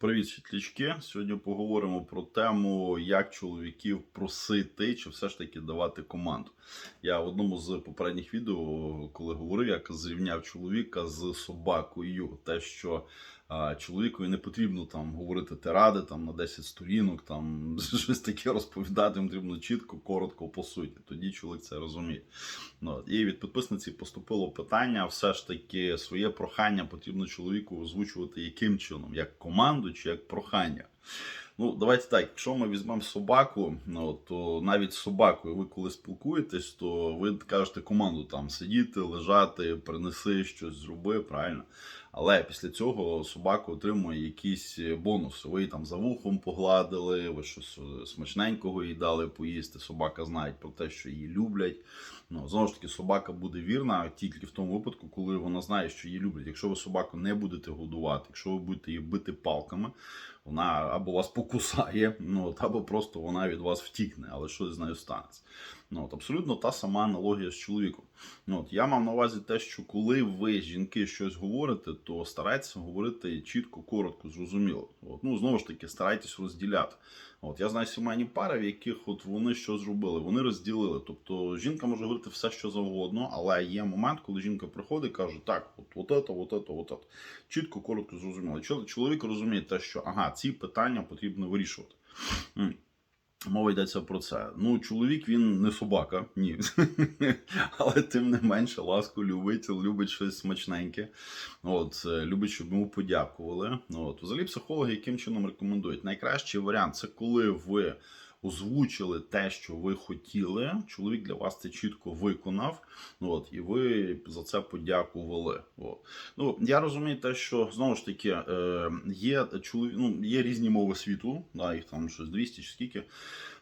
Привіт, світлячки. Сьогодні поговоримо про тему, як чоловіків просити чи все ж таки давати команду. Я в одному з попередніх відео, коли говорив, як зрівняв чоловіка з собакою, те, що чоловікові не потрібно там говорити тиради там на 10 сторінок, там щось таке розповідати, йому потрібно чітко, коротко, по суті. Тоді чоловік це розуміє. Ну, і від підписниці поступило питання: все ж таки своє прохання потрібно чоловіку озвучувати яким чином, як команду чи як прохання. Ну, давайте так, якщо ми візьмемо собаку, ну, то навіть з собакою ви коли спілкуєтесь, то ви кажете команду там сидіти, лежати, принеси щось, зроби, правильно. Але після цього собака отримує якісь бонуси. Ви її там за вухом погладили, ви щось е, смачненького їй дали поїсти. Собака знає про те, що її люблять. Ну, знову ж таки, собака буде вірна тільки в тому випадку, коли вона знає, що її люблять. Якщо ви собаку не будете годувати, якщо ви будете її бити палками, вона або вас покусає, ну, або просто вона від вас втікне, але щось з нею станеться. Ну, от, абсолютно та сама аналогія з чоловіком. Ну, от, я мав на увазі те, що коли ви, жінки, щось говорите, то старайтеся говорити чітко, коротко, зрозуміло. От, ну, знову ж таки, старайтесь розділяти. От, я знаю сімейні пари, в яких от вони що зробили, вони розділили. Тобто жінка може говорити все, що завгодно, але є момент, коли жінка приходить і каже, так, от, от это, от это, от это. Чітко, коротко, зрозуміло. Чол- Чоловік розуміє те, що ага, ці питання потрібно вирішувати. Мова йдеться про це. Ну, чоловік він не собака, ні. Але тим не менше ласку любить, любить щось смачненьке. От, е, любить, щоб йому подякували. От, взагалі, психологи яким чином рекомендують? Найкращий варіант це коли ви озвучили те, що ви хотіли. Чоловік для вас це чітко виконав. От, і ви за це подякували. От. Ну, я розумію те, що знову ж таки е, є чоловік, ну, є різні мови світу, да, їх там щось 200 чи скільки.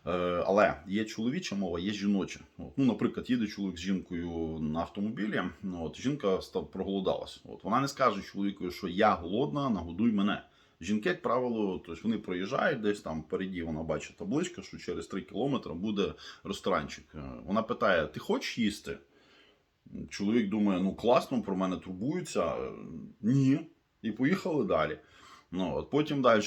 Е, але є чоловіча мова, є жіноча. От, ну, наприклад, їде чоловік з жінкою на автомобілі. Ну, от, жінка проголодалась. От, вона не скаже чоловіку, що я голодна, нагодуй мене. Жінки, як правило, тобто вони проїжджають десь там впереді, вона бачить табличка, що через 3 кілометри буде ресторанчик. Е, Вона питає: Ти хочеш їсти? Чоловік думає, ну класно, про мене турбуються. Е, Ні. І поїхали далі. Ну, от потім далі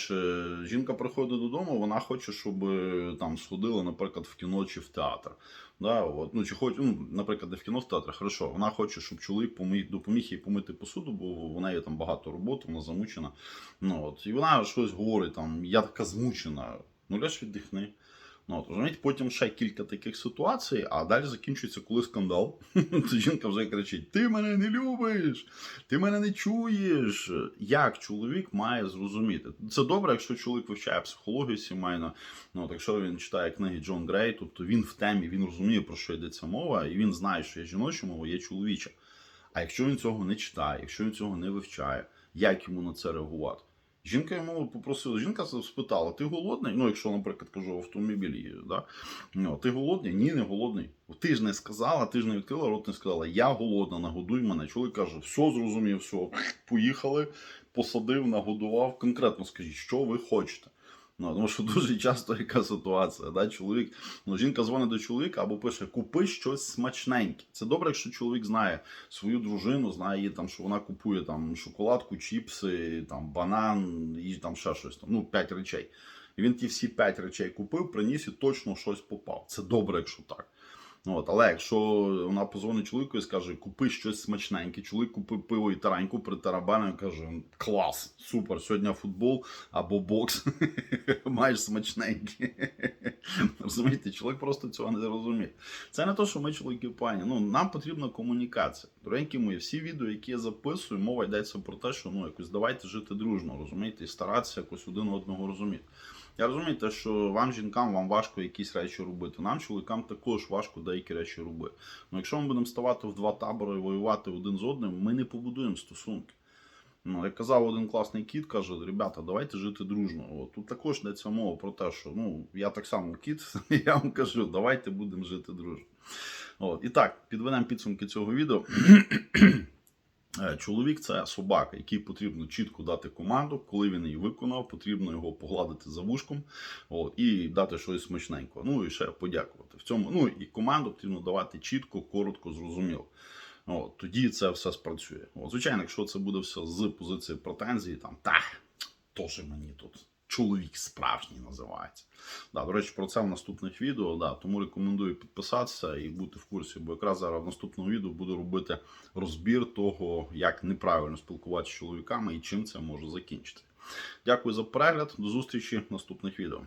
жінка приходить додому, вона хоче, щоб е, там сходили, наприклад, в кіно чи в театр. Да, от, ну, чи хоч, ну, наприклад, не в кіно в театр, хорошо. Вона хоче, щоб чоловік поміг, допоміг їй помити посуду, бо в неї там багато роботи, вона замучена. Ну, от, і вона щось говорить, там, я така змучена. Ну, ляж віддихни. Ну, от, розумієте, потім ще кілька таких ситуацій, а далі закінчується, коли скандал. Жінка вже кричить: Ти мене не любиш, ти мене не чуєш. Як чоловік має зрозуміти? Це добре, якщо чоловік вивчає психологію сімейну. Ну, от, якщо він читає книги Джон Грей, тобто він в темі, він розуміє, про що йдеться мова, і він знає, що є жіноча мова, є чоловіча. А якщо він цього не читає, якщо він цього не вивчає, як йому на це реагувати? Жінка йому попросила, жінка спитала: ти голодний? Ну, якщо, наприклад, кажу, в автомобілі да? ну, ти голодний? Ні, не голодний. Ти ж не сказала, ти ж не відкрила рот, не сказала, я голодна, нагодуй мене. Чоловік каже, все зрозумів, все, поїхали, посадив, нагодував. Конкретно скажіть, що ви хочете. Ну, тому що дуже часто яка ситуація, да? чоловік, ну, жінка дзвонить до чоловіка або пише: Купи щось смачненьке. Це добре, якщо чоловік знає свою дружину, знає її там, що вона купує там шоколадку, чіпси, там банан і там ще щось там. Ну, п'ять речей. І він ті всі п'ять речей купив, приніс і точно щось попав. Це добре, якщо так. От, але якщо вона позвонить чоловіку і скаже, купи щось смачненьке, чоловік купив пиво і тараньку при тарабані каже: клас, супер, сьогодні футбол або бокс, маєш смачненьке. Розумієте, чоловік просто цього не розуміє. Це не те, що ми чоловіки пані. Ну, нам потрібна комунікація. Доренькі мої, всі відео, які я записую, мова йдеться про те, що ну якось давайте жити дружно, розумієте, і старатися якось один одного розуміти. Я розумію, те, що вам, жінкам, вам важко якісь речі робити. Нам, чоловікам, також важко деякі речі робити. Ну, якщо ми будемо ставати в два табори і воювати один з одним, ми не побудуємо стосунки. Ну, як казав один класний кіт, каже, ребята, давайте жити дружно. От, тут також йдеться мова про те, що ну, я так само кіт, я вам кажу, давайте будемо жити дружно. От. І так, підведемо підсумки цього відео. Е, Чоловік це собака, який потрібно чітко дати команду, коли він її виконав, потрібно його погладити за вушком от, і дати щось смачненько. Ну і ще подякувати. В цьому ну і команду потрібно давати чітко, коротко, зрозуміло. От, тоді це все спрацює. От, звичайно, якщо це буде все з позиції претензії, там та тоже мені тут чоловік справжній називається. Да, до речі, про це в наступних відео. Да, тому рекомендую підписатися і бути в курсі, бо якраз зараз в наступному відео буду робити розбір того, як неправильно спілкуватися з чоловіками і чим це може закінчити. Дякую за перегляд. До зустрічі в наступних відео.